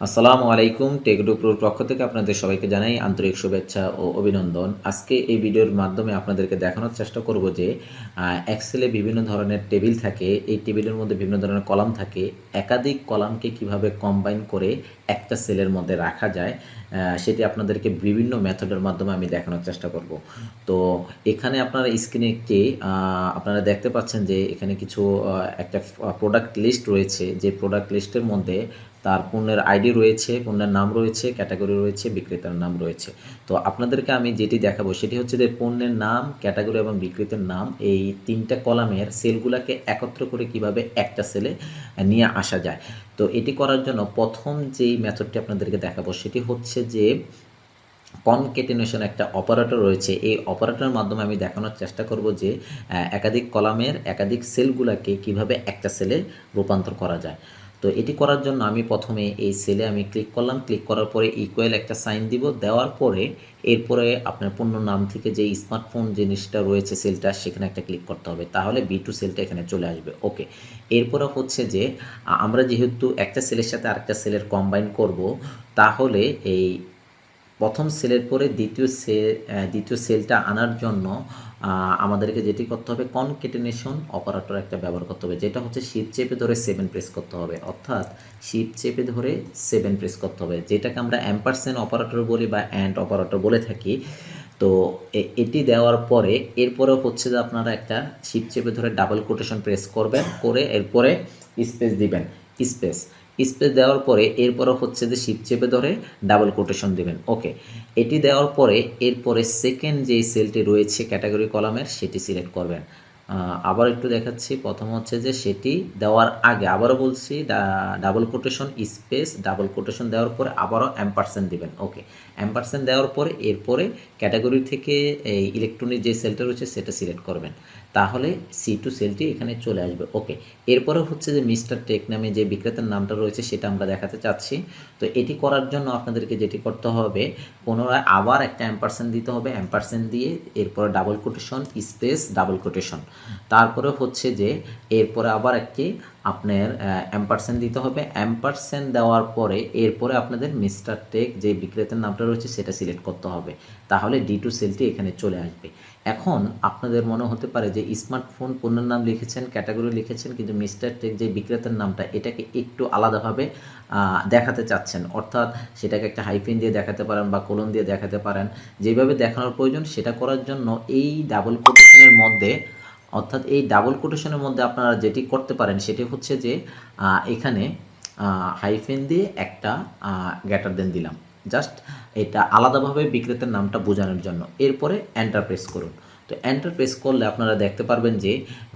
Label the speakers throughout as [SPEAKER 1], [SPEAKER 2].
[SPEAKER 1] আসসালামু আলাইকুম টেকডুপ্রোর পক্ষ থেকে আপনাদের সবাইকে জানাই আন্তরিক শুভেচ্ছা ও অভিনন্দন। আজকে এই ভিডিওর মাধ্যমে আপনাদেরকে দেখানোর চেষ্টা করব যে এক্সেলে বিভিন্ন ধরনের টেবিল থাকে, এই টেবিলের মধ্যে বিভিন্ন ধরনের কলাম থাকে। একাধিক কলামকে কীভাবে কম্বাইন করে একটা সেলের মধ্যে রাখা যায় সেটি আপনাদেরকে বিভিন্ন মেথডের মাধ্যমে আমি দেখানোর চেষ্টা করব। তো এখানে আপনারা স্ক্রিনে একটি আপনারা দেখতে পাচ্ছেন যে, এখানে কিছু একটা প্রোডাক্ট লিস্ট রয়েছে। যে প্রোডাক্ট লিস্টের মধ্যে তার পণ্যের আইডি রয়েছে, পণ্যের নাম রয়েছে, ক্যাটাগরি রয়েছে, বিক্রেতার নাম রয়েছে। তো আপনাদেরকে আমি যেটি দেখাবো সেটি হচ্ছে যে পণ্যের নাম, ক্যাটাগরি এবং বিক্রেতার নাম এই তিনটা কলামের সেলগুলোকে একত্র করে কীভাবে একটা সেলে নিয়ে আসা যায়। তো এটি করার জন্য প্রথম যেই মেথডটি আপনাদেরকে দেখাবো সেটি হচ্ছে যে কনকেটিনেশন একটা অপারেটর রয়েছে। এই অপারেটরের মাধ্যমে আমি দেখানোর চেষ্টা করব যে একাধিক কলামের একাধিক সেলগুলোকে কীভাবে একটা সেলে রূপান্তর করা যায়। তো এটি করার জন্য আমি প্রথমে এই সেলে আমি ক্লিক করলাম। ক্লিক করার পরে ইকুয়াল একটা সাইন দিব। দেওয়ার পরে এরপরে আপনার পণ্য নাম থেকে যে স্মার্টফোন জিনিসটা রয়েছে সেলটা সেখানে একটা ক্লিক করতে হবে। তাহলে বি টু সেলটা এখানে চলে আসবে। ওকে এরপরে হচ্ছে যে আমরা যেহেতু একটা সেলের সাথে আরেকটা সেলের কম্বাইন করব তাহলে এই প্রথম সেলের পরে দ্বিতীয় সে আহ, দ্বিতীয় সেলটা আনার জন্য আমাদেরকে যেটি করতে হবে কনকেটিনেশন অপারেটর একটা ব্যবহার করতে হবে, যেটা হচ্ছে শিপ চেপে ধরে সেভেন প্রেস করতে হবে। অর্থাৎ শিপ চেপে ধরে সেভেন প্রেস করতে হবে, যেটাকে আমরা অ্যাম্পারসেন্ট অপারেটর বলি বা অ্যান্ড অপারেটর বলে থাকি। তো এটি দেওয়ার পরে, এরপরে হচ্ছে যে আপনারা একটা শিপ চেপে ধরে ডাবল কোটেশন প্রেস করবেন, করে এরপরে স্পেস দিবেন স্পেস স্পেস দেওয়ার পরে এরপরে হচ্ছে যে শিপ চেপে ধরে ডাবল কোটেশন দিবেন। ওকে এটি দেওয়ার পরে এরপরে সেকেন্ড যে সেলটি রয়েছে ক্যাটাগরি কলামের সেটি সিলেক্ট করবেন। আবার একটু দেখাচ্ছি। প্রথম হচ্ছে যে সেটি দেওয়ার আগে আবারও বলছি double quotation space double quotation দেওয়ার পরে আবারও অ্যাম্পারসেন্ট দিবেন। ওকে অ্যাম্পারসেন্ট দেওয়ার পরে এরপরে ক্যাটাগরি থেকে এই ইলেকট্রনিক যে সেলটা রয়েছে সেটা সিলেক্ট করবেন। তাহলে সি টু সেলটি এখানে চলে আসবে। ওকে এরপরে হচ্ছে যে মিস্টার টেক নামে যে বিক্রেতার নামটা রয়েছে সেটা আমরা দেখাতে চাচ্ছি। তো এটি করার জন্য আপনাদেরকে যেটি করতে হবে, পুনরায় আবার একটা অ্যাম্পারসেন্ট দিতে হবে। অ্যাম্পারসেন্ট দিয়ে এরপরে double quotation space double quotation তারপরে হচ্ছে যে, এরপরে আবার একটি আপনার অ্যাম্পারসেন্ট দিতে হবে। অ্যাম্পারসেন্ট দেওয়ার পরে এরপরে আপনাদের মিস্টার টেক যে বিক্রেতার নামটা রয়েছে সেটা সিলেক্ট করতে হবে। তাহলে ডি টু সেলটি এখানে চলে আসবে। এখন আপনাদের মনে হতে পারে যে স্মার্টফোন পণ্যের নাম লিখেছেন ক্যাটাগরি লিখেছেন, কিন্তু মিস্টার টেক যে বিক্রেতার নামটা এটাকে একটু আলাদাভাবে দেখাতে চাচ্ছেন। অর্থাৎ সেটাকে একটা হাইফিন দিয়ে দেখাতে পারেন বা কোলন দিয়ে দেখাতে পারেন। যেভাবে দেখানোর প্রয়োজন সেটা করার জন্য এই ডাবল কোটেশনের মধ্যে অর্থাৎ এই ডাবল কোটেশনের মধ্যে আপনারা যেটি করতে পারেন সেটি হচ্ছে যে এখানে হাইফেন দিয়ে একটা গ্যাটার দেন দিলাম। জাস্ট এটা আলাদাভাবে বিক্রেতার নামটা বোঝানোর জন্য। এরপরে এন্টার প্রেস করুন। তো এন্টার প্রেস করলে আপনারা দেখতে পারবেন যে,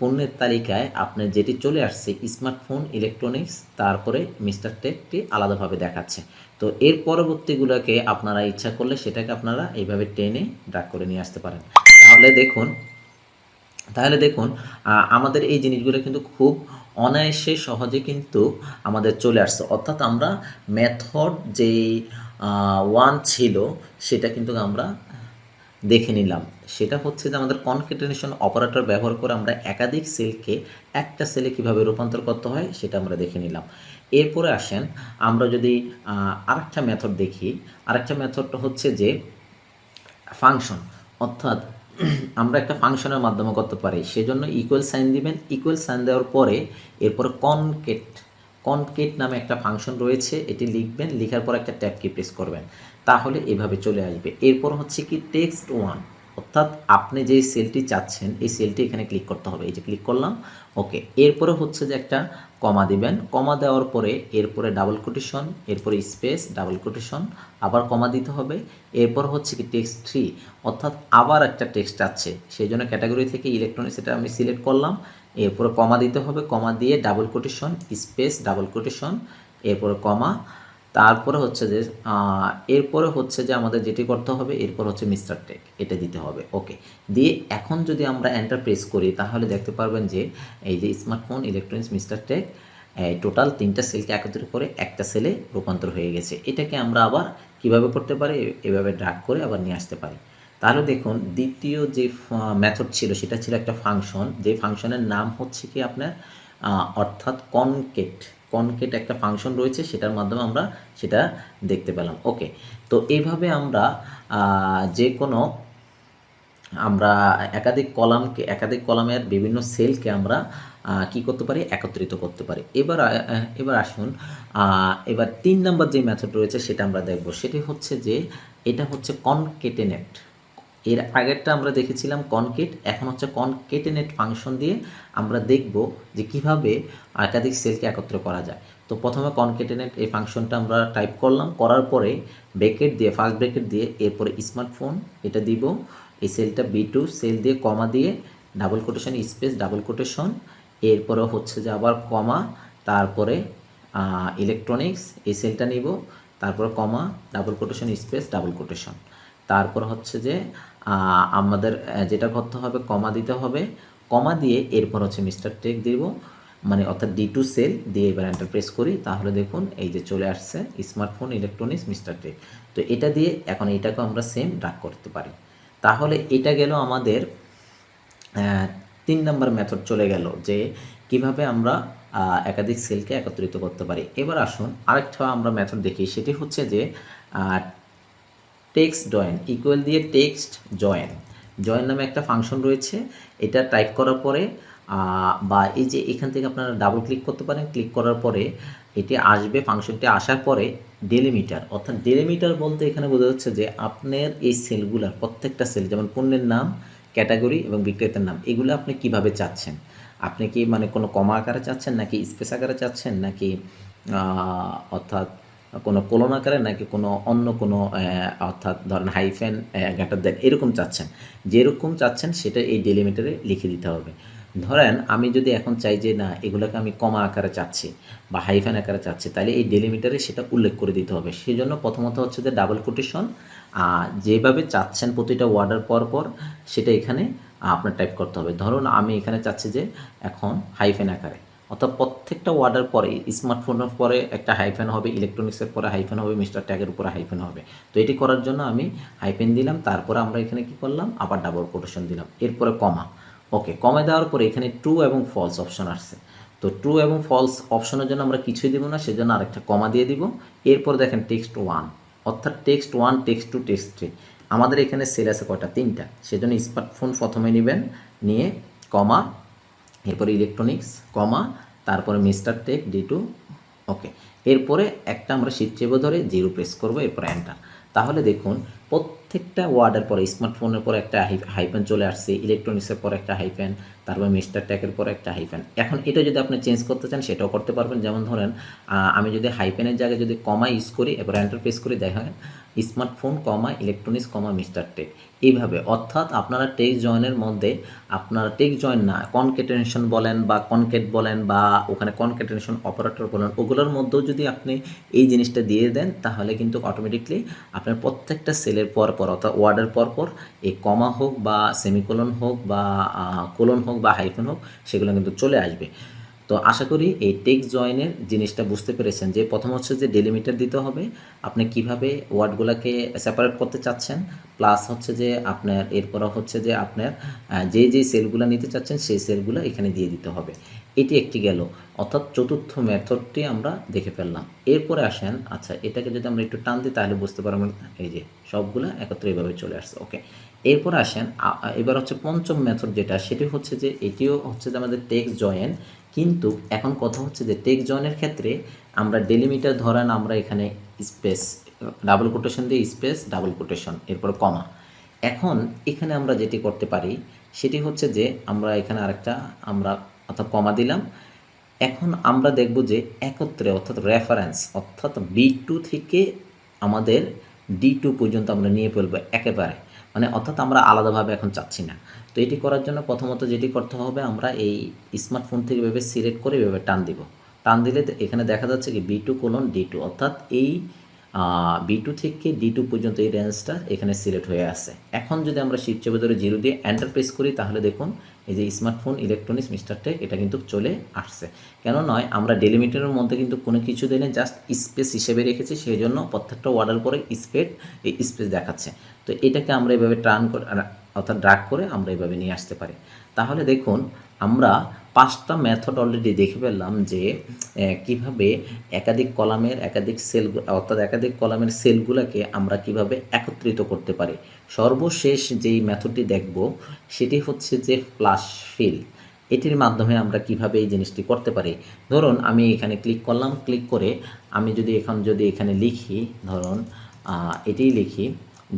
[SPEAKER 1] পণ্যের তালিকায় আপনার যেটি চলে আসছে স্মার্টফোন ইলেকট্রনিক্স তারপরে মিস্টার টেকটি আলাদাভাবে দেখাচ্ছে। তো এর পরবর্তীগুলোকে আপনারা ইচ্ছা করলে সেটাকে আপনারা এইভাবে টেনে ড্রাগ করে নিয়ে আসতে পারেন। তাহলে দেখুন তাহলে দেখুন আমাদের এই জিনিসগুলো কিন্তু খুব অনায়াসে সহজে কিন্তু আমাদের চলে আসছে। অর্থাৎ আমরা মেথড যেই ওয়ান ছিল, সেটা কিন্তু আমরা দেখে নিলাম। সেটা হচ্ছে যে আমাদের কনকেটেনেশন অপারেটর ব্যবহার করে আমরা একাধিক সেলকে একটা সেলে কীভাবে রূপান্তর করতে হয়, সেটা আমরা দেখে নিলাম। এরপরে আসেন, আমরা যদি আরেকটা মেথড দেখি, আরেকটা মেথডটা হচ্ছে যে ফাংশন অর্থাৎ আমরা একটা ফাংশনের মাধ্যমে করতে পারি। সেজন্য ইকুয়াল সাইন দিবেন। ইকুয়াল সাইন দেওয়ার পরে এরপর কনকেট কনকেট নামে একটা ফাংশন রয়েছে, এটি লিখবেন, লেখার পর একটা ট্যাব কি প্রেস করবেন। তাহলে এভাবে চলে আসবে। এরপর হচ্ছে কি টেক্সট ওয়ান অর্থাৎ আপনি যে সেলটি চাচ্ছেন, এই সেলটি এখানে ক্লিক করতে হবে। এই যে ক্লিক করলাম ওকে এরপরে হচ্ছে যে একটা কমা দিবেন। কমা দেওয়ার পরে এরপরে ডাবল কোটেশন এরপরে স্পেস ডাবল কোটেশন আবার কমা দিতে হবে। এরপর হচ্ছে কি টেক্সট থ্রি অর্থাৎ আবার একটা টেক্সট আছে। সেই জন্য ক্যাটাগরি থেকে ইলেকট্রনিক্স এটা আমি সিলেক্ট করলাম। এরপরে কমা দিতে হবে। কমা দিয়ে double quotation space double quotation এরপরে কমা তারপরে হচ্ছে যে এরপরে হচ্ছে যে আমাদের যেটি করতে হবে, এরপর হচ্ছে মিস্টার টেক এটা দিতে হবে ওকে দিয়ে এখন যদি আমরা এন্টার প্রেস করি, তাহলে দেখতে পারবেন যে, এই যে smartphone electronics mister tech total তিনটা সেলকে একত্রিত করে একটা সেলে রূপান্তর হয়ে গেছে। এটাকে আমরা আবার কীভাবে করতে পারি? এভাবে ড্রাগ করে আবার নিয়ে আসতে পারি। তাহলে দেখুন, দ্বিতীয় যে মেথড ছিল, সেটা ছিল একটা ফাংশন যে ফাংশনের নাম হচ্ছে কি আপনার অর্থাৎ কনকেট কনকেট একটা ফাংশন রয়েছে, সেটার মাধ্যমে আমরা সেটা দেখতে পেলাম। ওকে তো এইভাবে আমরা যে কোনো আমরা একাধিক কলামকে, একাধিক কলামের বিভিন্ন সেলকে আমরা কি করতে পারি? একত্রিত করতে পারি। এবার এবার আসুন এবার তিন নম্বর যে মেথড রয়েছে সেটা আমরা দেখব। সেটি হচ্ছে যে, এটা হচ্ছে কনকেটেনেট এর আগেরটা আমরা দেখেছিলাম কনকেট এখন হচ্ছে কনকেটেনেট ফাংশন দিয়ে আমরা দেখব যে কীভাবে একাধিক সেলকে একত্র করা যায়। তো প্রথমে কনকেটেনেট এই ফাংশনটা আমরা টাইপ করলাম, করার পরে ব্রেকেট দিয়ে ফার্স্ট ব্রেকেট দিয়ে এরপরে স্মার্টফোন এটা দিব। এই সেলটা বি টু সেল দিয়ে কমা দিয়ে double quotation space double quotation এরপরে হচ্ছে যে আবার কমা তারপরে ইলেকট্রনিক্স এই সেলটা নিব, তারপরে comma double quotation space double quotation তারপর হচ্ছে যে আমাদের যেটা করতে হবে, কমা দিতে হবে। কমা দিয়ে এরপর হচ্ছে মিস্টার টেক দিব। মানে অর্থাৎ ডি টু সেল দিয়ে এবার এন্টার প্রেস করি। তাহলে দেখুন, এই যে চলে আসছে স্মার্টফোন ইলেকট্রনিক্স মিস্টার টেক। তো এটা দিয়ে এখন এটাকে আমরা সেম ড্রাগ করতে পারি। তাহলে এটা গেল আমাদের তিন নম্বর মেথড চলে গেল যে, কীভাবে আমরা একাধিক সেলকে একত্রিত করতে পারি। এবার আসুন, আরেকটা আমরা মেথড দেখি। সেটি হচ্ছে যে টেক্সট জয়েন ইকুয়াল দিয়ে টেক্সট জয়েন জয়েন নামে একটা ফাংশন রয়েছে, এটা টাইপ করার পরে বা এই যে এখান থেকে আপনারা ডাবল ক্লিক করতে পারেন ক্লিক করার পরে এটি আসবে ফাংশনটি আসার পরে ডেলিমিটার অর্থাৎ ডেলিমিটার বলতে এখানে বোঝা যাচ্ছে যে আপনার এই সেলগুলার প্রত্যেকটা সেল যেমন পণ্যের নাম ক্যাটাগরি এবং বিক্রেতার নাম, এগুলো আপনি কীভাবে চাচ্ছেন? আপনি কি মানে কোনো কমা আকারে চাচ্ছেন নাকি স্পেস আকারে চাচ্ছেন নাকি অর্থাৎ কোনো কোলন আকারে নাকি কোনো অন্য কোনো অর্থাৎ ধরেন হাইফেন গ্যাটার দেন, এরকম চাচ্ছেন। যেরকম চাচ্ছেন সেটা এই ডেলিমিটারে লিখে দিতে হবে। ধরেন আমি যদি এখন চাই যে, না, এগুলোকে আমি কমা আকারে চাচ্ছি বা হাইফেন আকারে চাচ্ছি তাহলে এই ডেলিমিটারে সেটা উল্লেখ করে দিতে হবে। সেই জন্য প্রথমত হচ্ছে যে ডাবল কোটেশন যেভাবে চাচ্ছেন প্রতিটা ওয়ার্ডের পর পর সেটা এখানে আপনার টাইপ করতে হবে। ধরুন আমি এখানে চাচ্ছি যে, এখন হাইফেন আকারে। অর্থাৎ প্রত্যেকটা ওয়ার্ডের পরে স্মার্টফোনের পরে একটা হাইফেন হবে ইলেকট্রনিক্সের পরে হাইফেন হবে মিস্টার ট্যাগের উপরে হাইফেন হবে। তো এটি করার জন্য আমি হাইফেন দিলাম, তারপরে আমরা এখানে কি করলাম? আবার ডাবল কোটেশন দিলাম। এরপরে কমা ওকে কমে দেওয়ার পরে এখানে ট্রু এবং ফলস অপশন আসছে। তো ট্রু এবং ফলস অপশনের জন্য আমরা কিছুই দেবো না, সেজন্য আরেকটা কমা দিয়ে দিব। এরপর দেখেন টেক্সট ওয়ান অর্থাৎ text one text two text three আমাদের এখানে সেল আছে কয়টা? তিনটা। সেজন্য স্মার্টফোন প্রথমে নেবেন, নিয়ে কমা এরপরে ইলেকট্রনিক্স কমা তারপরে mister tech D two okay এরপরে একটা আমরা শিট চেপে ধরে জিরো প্রেস করব, এরপরে এন্টার তাহলে দেখুন, প্রত্যেকটা ওয়ার্ডের পরে, স্মার্টফোনের পরে একটা হাইপেন চলে আসছে, ইলেকট্রনিক্সের পরে একটা হাইপেন তারপর মিস্টার ট্যাকের পরে একটা হাইপেন এখন এটা যদি আপনি চেঞ্জ করতে চান, সেটাও করতে পারবেন। যেমন ধরেন আমি যদি হাইপেনের জায়গায় যদি কমা ইউজ করি, এবার এন্টার প্রেস করি দেখেন smartphone comma, electronics comma, mister tech. এইভাবে, অর্থাৎ আপনারা টেক জয়েনের মধ্যে, আপনারা টেক জয়েন না, কনকেটেনশন বলেন বা কনকেট বলেন বা ওখানে কনকেটেনশন অপারেটর বলেন, ওগুলোর মধ্যেও যদি আপনি এই জিনিসটা দিয়ে দেন, তাহলে কিন্তু অটোমেটিকলি আপনার প্রত্যেকটা সেলের পর পর, অর্থাৎ ওয়ার্ডের পর পর, এই কমা হোক বা সেমিকোলন হোক বা কোলন হোক বা হাইফেন হোক, সেগুলো কিন্তু চলে আসবে। তো আশা করি এই টেক্সট জয়েনের জিনিসটা বুঝতে পেরেছেন যে প্রথম হচ্ছে যে ডেলিমিটার দিতে হবে, আপনি কীভাবে ওয়ার্ডগুলোকে সেপারেট করতে চাচ্ছেন প্লাস হচ্ছে যে আপনার এরপর হচ্ছে যে আপনার যে যে সেলগুলো নিতে চাচ্ছেন, সেই সেলগুলো এখানে দিয়ে দিতে হবে। এটি একটি গেল। অর্থাৎ চতুর্থ মেথডটি আমরা দেখে ফেললাম। এরপরে আসেন আচ্ছা এটাকে যদি আমরা একটু টান দিই, তাহলে বুঝতে পারবেন এই যে, সবগুলো একত্রে এভাবে চলে আসছে, ওকে। এরপর আসেন এবার হচ্ছে পঞ্চম মেথড যেটা, সেটি হচ্ছে যে, এটিও হচ্ছে যে আমাদের টেক্স জয়েন কিন্তু এখন কথা হচ্ছে যে টেক্সট জয়েনের ক্ষেত্রে আমরা ডেলিমিটার ধরেন আমরা এখানে স্পেস ডাবল কোটেশন দিয়ে স্পেস ডাবল কোটেশন এরপর কমা এখন এখানে আমরা যেটি করতে পারি, সেটি হচ্ছে যে, আমরা এখানে আরেকটা, আমরা অর্থাৎ কমা দিলাম। এখন আমরা দেখব যে একত্রে অর্থাৎ রেফারেন্স অর্থাৎ বি টু থেকে আমাদের ডি টু পর্যন্ত আমরা নিয়ে ফেলব একেবারে। মানে অর্থাৎ আমরা আলাদাভাবে এখন চাচ্ছি না। তো এটি করার জন্য প্রথমত যেটি করতে হবে, আমরা এই স্মার্টফোন থেকে এভাবে সিলেক্ট করে এভাবে টান দিব। টান দিলে এখানে দেখা যাচ্ছে কি B two colon D two অর্থাৎ এই বি টু থেকে ডি টু পর্যন্ত এই রেঞ্জটা এখানে সিলেক্ট হয়ে আছে। এখন যদি আমরা শিফট ধরে জিরো দিয়ে এন্টার প্রেস করি, তাহলে দেখুন এই যে স্মার্টফোন ইলেকট্রনিক্স মিস্টার টেক এটা কিন্তু চলে আসছে। কেন নয়, আমরা ডেলিমিটারের মধ্যে কিন্তু কোনো কিছু দিনে জাস্ট স্পেস হিসেবে রেখেছি সেই জন্য প্রত্যেকটা ওয়ার্ডার পরে স্পেড এই স্পেস দেখাচ্ছে। তো এটাকে আমরা এভাবে টার্ন করে, অর্থাৎ ড্রাগ করে আমরা এভাবে নিয়ে আসতে পারি। তাহলে দেখুন, আমরা পাঁচটা মেথড অলরেডি দেখে ফেললাম যে কীভাবে একাধিক কলামের একাধিক সেল অর্থাৎ একাধিক কলামের সেলগুলোকে আমরা কীভাবে একত্রিত করতে পারি। সর্বশেষ যেই মেথডটি দেখব, সেটি হচ্ছে যে প্লাস ফিল এটির মাধ্যমে আমরা কীভাবে এই জিনিসটি করতে পারি? ধরুন, আমি এখানে ক্লিক করলাম ক্লিক করে আমি যদি এখন যদি এখানে লিখি, ধরুন এটাই লিখি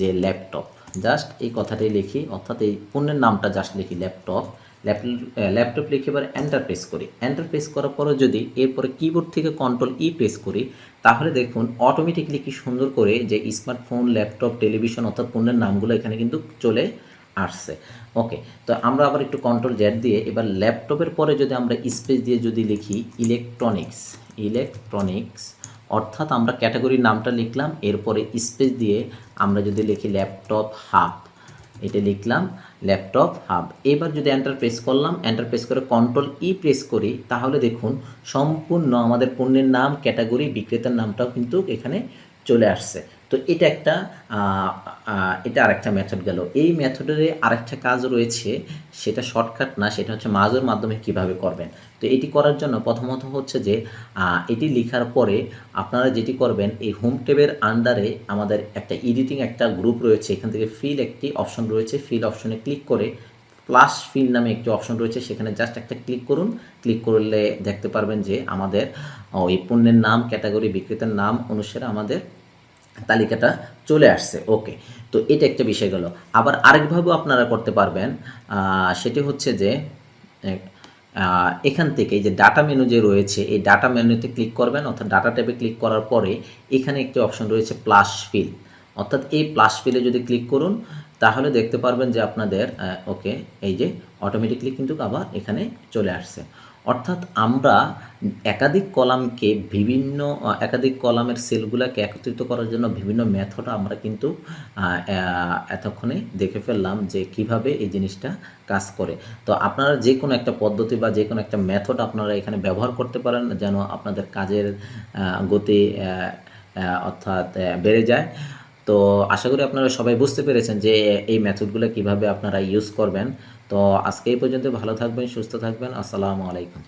[SPEAKER 1] যে ল্যাপটপ জাস্ট এই কথাটাই লিখি, অর্থাৎ এই পণ্যের নামটা জাস্ট লিখি ল্যাপটপ ল্যাপটপ লিখে এবার এন্টার প্রেস করি। এন্টার প্রেস করার পরে যদি এরপরে কিবোর্ড থেকে কন্ট্রোল ই প্রেস করি, তাহলে দেখুন অটোমেটিকলি কি সুন্দর করে যে স্মার্টফোন ল্যাপটপ টেলিভিশন অর্থাৎ পণ্যের নামগুলো এখানে কিন্তু চলে আসছে। ওকে তো আমরা আবার একটু কন্ট্রোল জ্যাট দিয়ে এবার ল্যাপটপের পরে যদি আমরা স্পেস দিয়ে যদি লিখি ইলেকট্রনিক্স ইলেকট্রনিক্স অর্থাৎ আমরা ক্যাটাগরির নামটা লিখলাম, এরপরে স্পেস দিয়ে আমরা যদি লিখি ল্যাপটপ হাব এটা লিখলাম, ল্যাপটপ, হাব। এবার যদি এন্টার প্রেস করলাম এন্টার প্রেস করে কন্ট্রোল ই প্রেস করি, তাহলে দেখুন, সম্পূর্ণ আমাদের পণ্যের নাম ক্যাটাগরি বিক্রেতার নামটাও কিন্তু এখানে চলে আসছে। তো এটা একটা এটা আরেকটা মেথড গেল। এই মেথডের আরেকটা কাজ রয়েছে, সেটা শর্টকাট না, সেটা হচ্ছে মাজের মাধ্যমে কীভাবে করবেন। তো এটি করার জন্য প্রথমত হচ্ছে যে এটি লেখার পরে আপনারা যেটি করবেন, এই হোম টেবের আন্ডারে আমাদের একটা এডিটিং একটা গ্রুপ রয়েছে, এখান থেকে ফিল একটি অপশন রয়েছে ফিল অপশনে ক্লিক করে প্লাস ফিল নামে একটি অপশন রয়েছে, সেখানে জাস্ট একটা ক্লিক করুন। ক্লিক করলে দেখতে পারবেন যে আমাদের, ওই পণ্যের নাম ক্যাটাগরি বিক্রেতার নাম, অনুসারে আমাদের তালিকাটা চলে আসছে। ওকে, তো এটা একটা বিষয় গেল। আবার আরেকভাবেও আপনারা করতে পারবেন সেটি হচ্ছে যে এখান থেকে এই যে ডাটা মেনু যে রয়েছে, এই ডাটা মেনুতে ক্লিক করবেন, অর্থাৎ ডাটা ট্যাবে ক্লিক করার পরে এখানে একটি অপশন রয়েছে প্লাস ফিল। অর্থাৎ এই প্লাস ফিলে যদি ক্লিক করুন, তাহলে দেখতে পারবেন যে আপনাদের ওকে, এই যে অটোমেটিকলি কিন্তু আবার এখানে চলে আসছে। অর্থাৎ আমরা একাধিক কলামকে বিভিন্ন, একাধিক কলামের সেলগুলোকে একত্রিত করার জন্য বিভিন্ন মেথড আমরা কিন্তু এতক্ষণে দেখে ফেললাম যে কীভাবে এই জিনিসটা কাজ করে। তো আপনারা যে কোনো একটা পদ্ধতি বা যে কোনো একটা মেথড আপনারা এখানে ব্যবহার করতে পারেন যেন আপনাদের কাজের গতি অর্থাৎ বেড়ে যায়। তো আশা করি আপনারা সবাই বুঝতে পেরেছেন যে এই মেথডগুলো কীভাবে আপনারা ইউজ করবেন। তো আজকে এই পর্যন্ত ভালো থাকবেন সুস্থ থাকবেন। আসসালামু আলাইকুম।